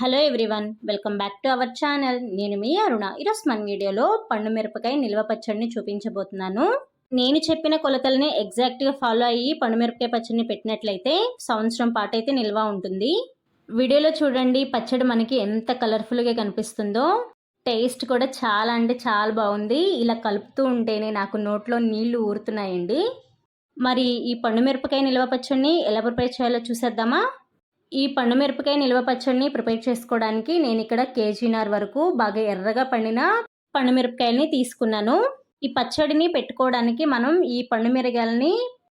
Hello everyone welcome back to our channel నేను మీ అరుణ. ఈరోజు మన వీడియోలో పండు మిరపకాయ నిల్వ పచ్చడిని చూపించబోతున్నాను. నేను చెప్పిన కొలతల్ని ఎగ్జాక్ట్గా ఫాలో అయ్యి పండు మిరపకాయ పచ్చడిని పెట్టినట్లయితే సంవత్సరం పాటు అయితే నిల్వ ఉంటుంది. వీడియోలో చూడండి పచ్చడి మనకి ఎంత కలర్ఫుల్గా కనిపిస్తుందో. టేస్ట్ కూడా చాలా అంటే చాలా బాగుంది. ఇలా కలుపుతూ ఉంటేనే నాకు నోట్లో నీళ్ళు ఊరుతున్నాయండి. మరి ఈ పండు మిరపకాయ నిల్వ పచ్చడిని ఎలా ప్రిపేర్ చేయాలో చూసేద్దామా? ఈ పండు మిరపకాయ నిల్వ పచ్చడిని ప్రిపేర్ చేసుకోవడానికి నేను ఇక్కడ కేజీన్నర వరకు బాగా ఎర్రగా పండిన పండు మిరపకాయలని తీసుకున్నాను. ఈ పచ్చడిని పెట్టుకోవడానికి మనం ఈ పండు మిరగాయలని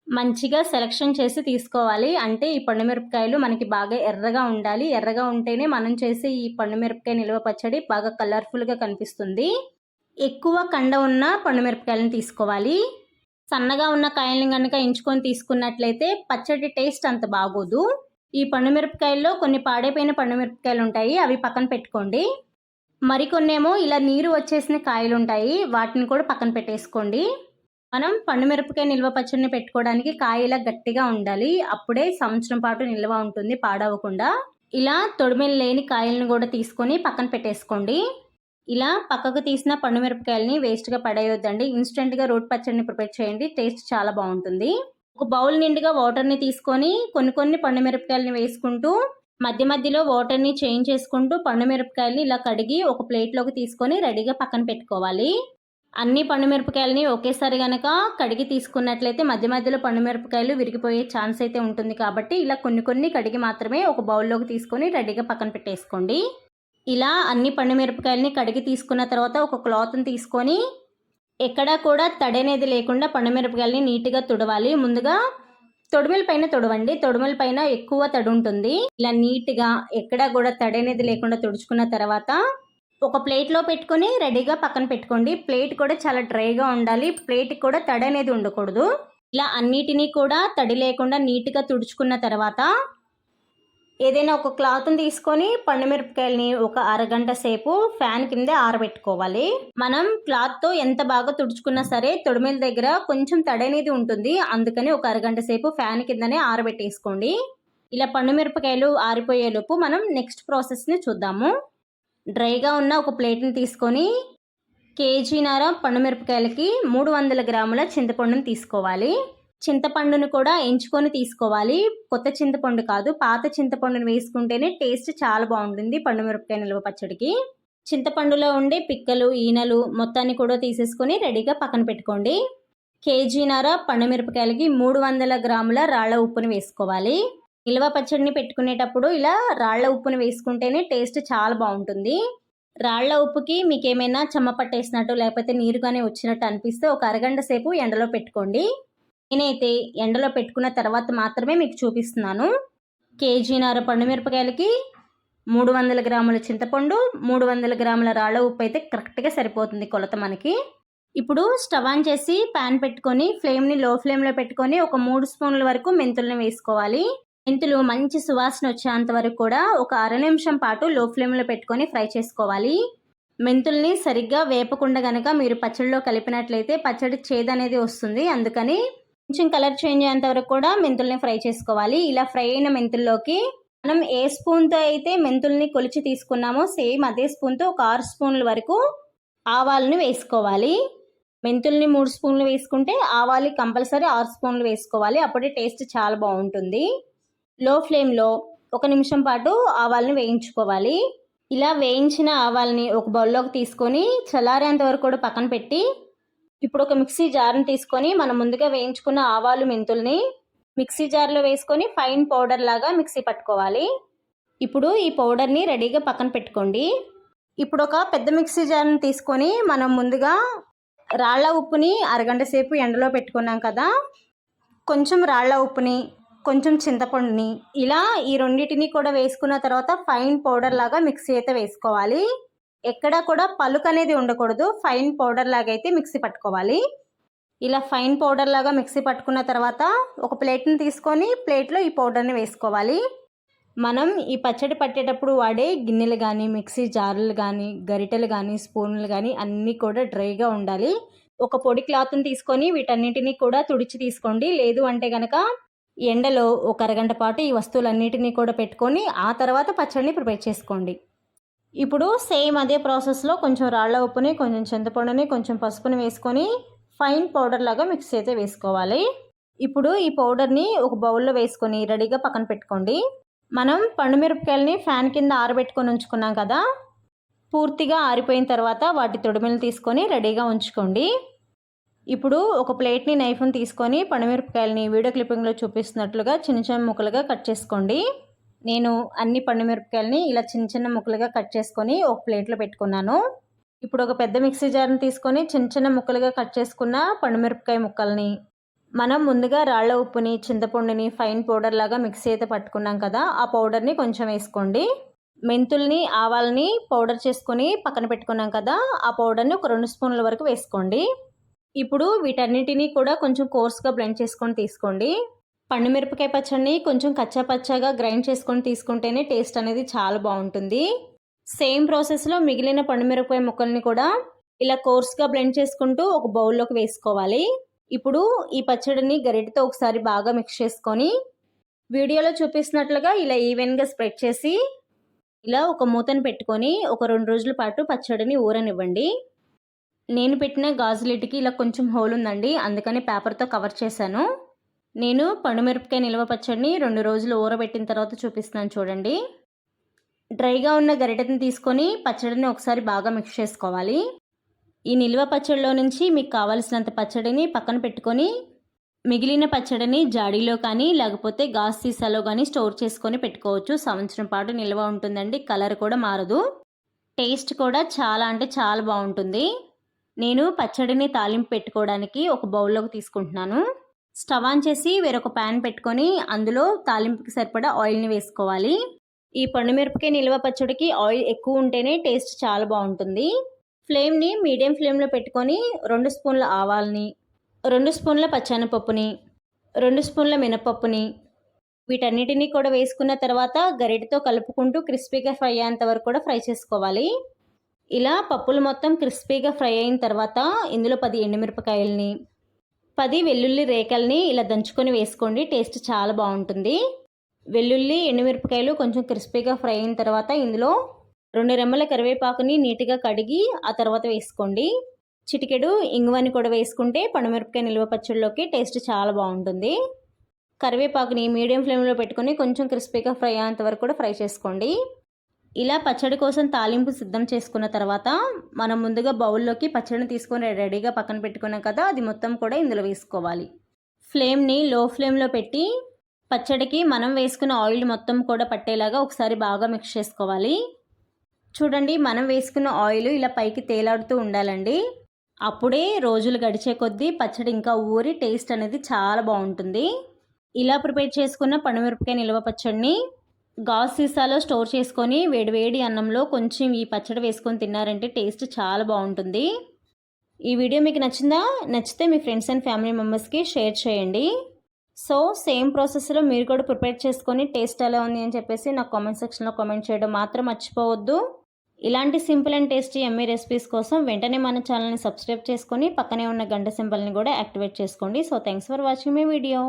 మంచిగా సెలెక్షన్ చేసి తీసుకోవాలి. అంటే ఈ పండు మిరపకాయలు మనకి బాగా ఎర్రగా ఉండాలి. ఎర్రగా ఉంటేనే మనం చేసే ఈ పండు మిరపకాయ నిల్వ పచ్చడి బాగా కలర్ఫుల్గా కనిపిస్తుంది. ఎక్కువ కండ ఉన్న పండు మిరపకాయలను తీసుకోవాలి. సన్నగా ఉన్న కాయల్ని కనుక ఎంచుకొని తీసుకున్నట్లయితే పచ్చడి టేస్ట్ అంత బాగోదు. ఈ పండుమిరపకాయల్లో కొన్ని పాడైపోయిన పండుమిరపకాయలు ఉంటాయి అవి పక్కన పెట్టుకోండి. మరికొన్నేమో ఇలా నీరు వచ్చేసిన కాయలు ఉంటాయి వాటిని కూడా పక్కన పెట్టేసుకోండి. మనం పండుమిరపకాయ నిల్వ పచ్చడిని పెట్టుకోవడానికి కాయ ఇలా గట్టిగా ఉండాలి. అప్పుడే సంవత్సరం పాటు నిల్వ ఉంటుంది పాడవకుండా. ఇలా తొడిమెలు లేని కాయలను కూడా తీసుకొని పక్కన పెట్టేసుకోండి. ఇలా పక్కకు తీసిన పండుమిరపకాయలని వేస్ట్గా పడేయొద్దండి. ఇన్స్టెంట్గా రోడ్ పచ్చడిని ప్రిపేర్ చేయండి టేస్ట్ చాలా బాగుంటుంది. ఒక బౌల్ నిండుగా వాటర్ని తీసుకొని కొన్ని కొన్ని పండుమిరపకాయలని వేసుకుంటూ మధ్య మధ్యలో వాటర్ని చేంజ్ చేసుకుంటూ పండుమిరపకాయలని ఇలా కడిగి ఒక ప్లేట్లోకి తీసుకొని రెడీగా పక్కన పెట్టుకోవాలి. అన్ని పండు మిరపకాయలని ఒకేసారి కనుక కడిగి తీసుకున్నట్లయితే మధ్య మధ్యలో పండు మిరపకాయలు విరిగిపోయే ఛాన్స్ అయితే ఉంటుంది కాబట్టి ఇలా కొన్ని కొన్ని కడిగి మాత్రమే ఒక బౌల్లోకి తీసుకొని రెడీగా పక్కన పెట్టేసుకోండి. ఇలా అన్ని పండుమిరపకాయలని కడిగి తీసుకున్న తర్వాత ఒక క్లాత్ని తీసుకొని ఎక్కడా కూడా తడి అనేది లేకుండా పండుమిరపకాయలని నీట్గా తుడవాలి. ముందుగా తొడుమిల పైన తొడవండి. తొడుమిల పైన ఎక్కువ తడి ఉంటుంది ఇలా నీట్గా ఎక్కడా కూడా తడి అనేది లేకుండా తుడుచుకున్న తర్వాత ఒక ప్లేట్లో పెట్టుకొని రెడీగా పక్కన పెట్టుకోండి. ప్లేట్ కూడా చాలా డ్రైగా ఉండాలి. ప్లేట్ కూడా తడి అనేది ఉండకూడదు. ఇలా అన్నిటినీ కూడా తడి లేకుండా నీట్గా తుడుచుకున్న తర్వాత ఏదైనా ఒక క్లాత్ని తీసుకొని పండుమిరపకాయలని ఒక అరగంట సేపు ఫ్యాన్ కింద ఆరబెట్టుకోవాలి. మనం క్లాత్తో ఎంత బాగా తుడుచుకున్నా సరే తొడిమిల దగ్గర కొంచెం తడనేది ఉంటుంది. అందుకని ఒక అరగంట సేపు ఫ్యాన్ కిందనే ఆరబెట్టేసుకోండి. ఇలా పండుమిరపకాయలు ఆరిపోయేలోపు మనం నెక్స్ట్ ప్రాసెస్ని చూద్దాము. డ్రైగా ఉన్న ఒక ప్లేట్ని తీసుకొని కేజీన్నర పండుమిరపకాయలకి మూడు వందల గ్రాముల చింతపండుని తీసుకోవాలి. చింతపండును కూడా ఎంచుకొని తీసుకోవాలి. కొత్త చింతపండు కాదు పాత చింతపండును వేసుకుంటేనే టేస్ట్ చాలా బాగుంటుంది పండు మిరపకాయ నిల్వ పచ్చడికి. చింతపండులో ఉండే పిక్కలు ఈనలు మొత్తాన్ని కూడా తీసేసుకొని రెడీగా పక్కన పెట్టుకోండి. కేజీన్నర పండు మిరపకాయలకి మూడు వందల గ్రాముల రాళ్ళ ఉప్పుని వేసుకోవాలి. నిల్వ పచ్చడిని పెట్టుకునేటప్పుడు ఇలా రాళ్ళ ఉప్పుని వేసుకుంటేనే టేస్ట్ చాలా బాగుంటుంది. రాళ్ళ ఉప్పుకి మీకు ఏమైనా చెమ్మ పట్టేసినట్టు లేకపోతే నీరుగానే వచ్చినట్టు అనిపిస్తే ఒక అరగంట సేపు ఎండలో పెట్టుకోండి. నేనైతే ఎండలో పెట్టుకున్న తర్వాత మాత్రమే మీకు చూపిస్తున్నాను. కేజీన్నర పండు మిరపకాయలకి మూడు వందల గ్రాముల చింతపండు మూడు వందల గ్రాముల రాళ్ళ ఉప్పు అయితే కరెక్ట్గా సరిపోతుంది కొలత మనకి. ఇప్పుడు స్టవ్ ఆన్ చేసి ప్యాన్ పెట్టుకొని ఫ్లేమ్ని లో ఫ్లేమ్లో పెట్టుకొని ఒక మూడు స్పూన్ల వరకు మెంతుల్ని వేసుకోవాలి. మెంతులు మంచి సువాసన వచ్చేంత వరకు కూడా ఒక అర నిమిషం పాటు లో ఫ్లేమ్లో పెట్టుకొని ఫ్రై చేసుకోవాలి. మెంతుల్ని సరిగ్గా వేపకుండా గనక మీరు పచ్చడిలో కలిపినట్లయితే పచ్చడి చేదనేది వస్తుంది. అందుకని కొంచెం కలర్ చేంజ్ అయ్యేంత వరకు కూడా మెంతుల్ని ఫ్రై చేసుకోవాలి. ఇలా ఫ్రై అయిన మెంతుల్లోకి మనం ఏ స్పూన్తో అయితే మెంతుల్ని కొలిచి తీసుకున్నామో సేమ్ అదే స్పూన్తో ఒక ఆరు స్పూన్ల వరకు ఆవాలని వేసుకోవాలి. మెంతుల్ని మూడు స్పూన్లు వేసుకుంటే ఆవాలు కంపల్సరీ ఆరు స్పూన్లు వేసుకోవాలి. అప్పుడే టేస్ట్ చాలా బాగుంటుంది. లో ఫ్లేమ్లో ఒక నిమిషం పాటు ఆవాలని వేయించుకోవాలి. ఇలా వేయించిన ఆవాలని ఒక బౌల్లోకి తీసుకొని చల్లారేంత వరకు కూడా పక్కన పెట్టి ఇప్పుడు ఒక మిక్సీ జార్ని తీసుకొని మనం ముందుగా వేయించుకున్న ఆవాలు మెంతుల్ని మిక్సీ జార్లో వేసుకొని ఫైన్ పౌడర్ లాగా మిక్సీ పట్టుకోవాలి. ఇప్పుడు ఈ పౌడర్ని రెడీగా పక్కన పెట్టుకోండి. ఇప్పుడు ఒక పెద్ద మిక్సీ జార్ని తీసుకొని మనం ముందుగా రాళ్ళ ఉప్పుని అరగంట సేపు ఎండలో పెట్టుకున్నాం కదా కొంచెం రాళ్ళ ఉప్పుని కొంచెం చింతపండుని ఇలా ఈ రెండింటిని కూడా వేసుకున్న తర్వాత ఫైన్ పౌడర్ లాగా మిక్సీ అయితే వేసుకోవాలి. ఎక్కడ కూడా పలుకు అనేది ఉండకూడదు. ఫైన్ పౌడర్ లాగా అయితే మిక్సీ పట్టుకోవాలి. ఇలా ఫైన్ పౌడర్ లాగా మిక్సీ పట్టుకున్న తర్వాత ఒక ప్లేట్ని తీసుకొని ప్లేట్లో ఈ పౌడర్ని వేసుకోవాలి. మనం ఈ పచ్చడి పట్టేటప్పుడు వాడే గిన్నెలు కానీ మిక్సీ జార్లు కానీ గరిటెలు కానీ స్పూన్లు కానీ అన్నీ కూడా డ్రైగా ఉండాలి. ఒక పొడి క్లాత్ని తీసుకొని వీటన్నిటిని కూడా తుడిచి తీసుకోండి. లేదు అంటే కనుక ఎండలో ఒక అరగంట పాటు ఈ వస్తువులన్నిటినీ కూడా పెట్టుకొని ఆ తర్వాత పచ్చడిని ప్రిపేర్ చేసుకోండి. ఇప్పుడు సేమ్ అదే ప్రాసెస్లో కొంచెం రాళ్ళ ఉప్పుని కొంచెం చింతపండుని కొంచెం పసుపుని వేసుకొని ఫైన్ పౌడర్ లాగా మిక్స్ అయితే వేసుకోవాలి. ఇప్పుడు ఈ పౌడర్ని ఒక బౌల్లో వేసుకొని రెడీగా పక్కన పెట్టుకోండి. మనం పండుమిరపకాయలని ఫ్యాన్ కింద ఆరబెట్టుకొని ఉంచుకున్నాం కదా పూర్తిగా ఆరిపోయిన తర్వాత వాటి తొడిమిని తీసుకొని రెడీగా ఉంచుకోండి. ఇప్పుడు ఒక ప్లేట్ని నైఫ్ని తీసుకొని పండుమిరపకాయలని వీడియో క్లిప్పింగ్లో చూపిస్తున్నట్లుగా చిన్న చిన్న ముక్కలుగా కట్ చేసుకోండి. నేను అన్ని పండుమిరపకాయలని ఇలా చిన్న చిన్న ముక్కలుగా కట్ చేసుకొని ఒక ప్లేట్లో పెట్టుకున్నాను. ఇప్పుడు ఒక పెద్ద మిక్సీ జార్ని తీసుకొని చిన్న చిన్న ముక్కలుగా కట్ చేసుకున్న పండుమిరపకాయ ముక్కల్ని మనం ముందుగా రాళ్ళ ఉప్పుని చింతపండుని ఫైన్ పౌడర్ లాగా మిక్సీ అయితే పట్టుకున్నాం కదా ఆ పౌడర్ని కొంచెం వేసుకోండి. మెంతుల్ని ఆవాల్ని పౌడర్ చేసుకొని పక్కన పెట్టుకున్నాం కదా ఆ పౌడర్ని ఒక రెండు స్పూన్ల వరకు వేసుకోండి. ఇప్పుడు వీటన్నిటినీ కూడా కొంచెం కోర్స్గా బ్లెండ్ చేసుకొని తీసుకోండి. మిరపకాయ పచ్చడిని కొంచెం కచ్చా పచ్చాగా గ్రైండ్ చేసుకొని తీసుకుంటేనే టేస్ట్ అనేది చాలా బాగుంటుంది. సేమ్ ప్రాసెస్లో మిగిలిన పండు మిరపకాయ ముక్కల్ని కూడా ఇలా కోర్స్గా బ్లెండ్ చేసుకుంటూ ఒక బౌల్లోకి వేసుకోవాలి. ఇప్పుడు ఈ పచ్చడిని గరిటతో ఒకసారి బాగా మిక్స్ చేసుకొని వీడియోలో చూపిస్తున్నట్లుగా ఇలా ఈవెన్గా స్ప్రెడ్ చేసి ఇలా ఒక మూతను పెట్టుకొని ఒక రెండు రోజుల పాటు పచ్చడిని ఊరనివ్వండి. నేను పెట్టిన గాజులిటికి ఇలా కొంచెం హోల్ ఉందండి అందుకని పేపర్తో కవర్ చేశాను. నేను పండుమిరపకాయ నిల్వ పచ్చడిని రెండు రోజులు ఊరబెట్టిన తర్వాత చూపిస్తున్నాను చూడండి. డ్రైగా ఉన్న గరిటెని తీసుకొని పచ్చడిని ఒకసారి బాగా మిక్స్ చేసుకోవాలి. ఈ నిల్వ పచ్చడిలో నుంచి మీకు కావలసినంత పచ్చడిని పక్కన పెట్టుకొని మిగిలిన పచ్చడిని జాడీలో కానీ లేకపోతే గాస్ సీసాలో కానీ స్టోర్ చేసుకొని పెట్టుకోవచ్చు. సంవత్సరం పాటు నిల్వ ఉంటుందండి కలర్ కూడా మారదు. టేస్ట్ కూడా చాలా అంటే చాలా బాగుంటుంది. నేను పచ్చడిని తాలింపు పెట్టుకోవడానికి ఒక బౌల్లోకి తీసుకుంటున్నాను. స్టవ్ ఆన్ చేసి వేరొక ప్యాన్ పెట్టుకొని అందులో తాలింపుకి సరిపడా ఆయిల్ని వేసుకోవాలి. ఈ పండుమిరపకాయ నిల్వ పచ్చడికి ఆయిల్ ఎక్కువ ఉంటేనే టేస్ట్ చాలా బాగుంటుంది. ఫ్లేమ్ని మీడియం ఫ్లేమ్లో పెట్టుకొని రెండు స్పూన్ల ఆవాల్ని రెండు స్పూన్ల పచ్చెనపప్పుని రెండు స్పూన్ల మినపప్పుని వీటన్నిటినీ కూడా వేసుకున్న తర్వాత గరిటతో కలుపుకుంటూ క్రిస్పీగా ఫ్రై అయ్యేంత వరకు కూడా ఫ్రై చేసుకోవాలి. ఇలా పప్పులు మొత్తం క్రిస్పీగా ఫ్రై అయిన తర్వాత ఇందులో పది ఎండుమిరపకాయలని పది వెల్లుల్లి రేకల్ని ఇలా దంచుకొని వేసుకోండి. టేస్ట్ చాలా బాగుంటుంది. వెల్లుల్లి ఎండుమిరపకాయలు కొంచెం క్రిస్పీగా ఫ్రై అయిన తర్వాత ఇందులో రెండు రెమ్మల కరివేపాకుని నీట్గా కడిగి ఆ తర్వాత వేసుకోండి. చిటికెడు ఇంగువని కూడా వేసుకుంటే పండుమిరపకాయ నిల్వ పచ్చడిలోకి టేస్ట్ చాలా బాగుంటుంది. కరివేపాకుని మీడియం ఫ్లేమ్లో పెట్టుకొని కొంచెం క్రిస్పీగా ఫ్రై అయ్యేంత వరకు కూడా ఫ్రై చేసుకోండి. ఇలా పచ్చడి కోసం తాలింపు సిద్ధం చేసుకున్న తర్వాత మనం ముందుగా బౌల్లోకి పచ్చడిని తీసుకొని రెడీగా పక్కన పెట్టుకున్నాం కదా అది మొత్తం కూడా ఇందులో వేసుకోవాలి. ఫ్లేమ్ని లో ఫ్లేమ్లో పెట్టి పచ్చడికి మనం వేసుకున్న ఆయిల్ మొత్తం కూడా పట్టేలాగా ఒకసారి బాగా మిక్స్ చేసుకోవాలి. చూడండి మనం వేసుకున్న ఆయిల్ ఇలా పైకి తేలాడుతూ ఉండాలండి. అప్పుడే రోజులు గడిచే కొద్దీ పచ్చడి ఇంకా ఊరి టేస్ట్ అనేది చాలా బాగుంటుంది. ఇలా ప్రిపేర్ చేసుకున్న పండుమిరపకాయ నిల్వ పచ్చడిని గాజు సీసాలో స్టోర్ చేసుకొని వేడివేడి అన్నంలో కొంచెం ఈ పచ్చడి వేసుకొని తిన్నారంటే టేస్ట్ చాలా బాగుంటుంది. ఈ వీడియో మీకు నచ్చిందా? నచ్చితే మీ ఫ్రెండ్స్ అండ్ ఫ్యామిలీ మెంబర్స్కి షేర్ చేయండి. సో సేమ్ ప్రాసెస్లో మీరు కూడా ప్రిపేర్ చేసుకొని టేస్ట్ ఎలా ఉంది అని చెప్పేసి నాకు కామెంట్ సెక్షన్లో కామెంట్ చేయడం మాత్రం మర్చిపోవద్దు. ఇలాంటి simple and tasty yummy recipes కోసం వెంటనే మన ఛానల్ని సబ్స్క్రైబ్ చేసుకొని పక్కనే ఉన్న గంట సింబల్ని కూడా యాక్టివేట్ చేసుకోండి. So thanks for watching my video.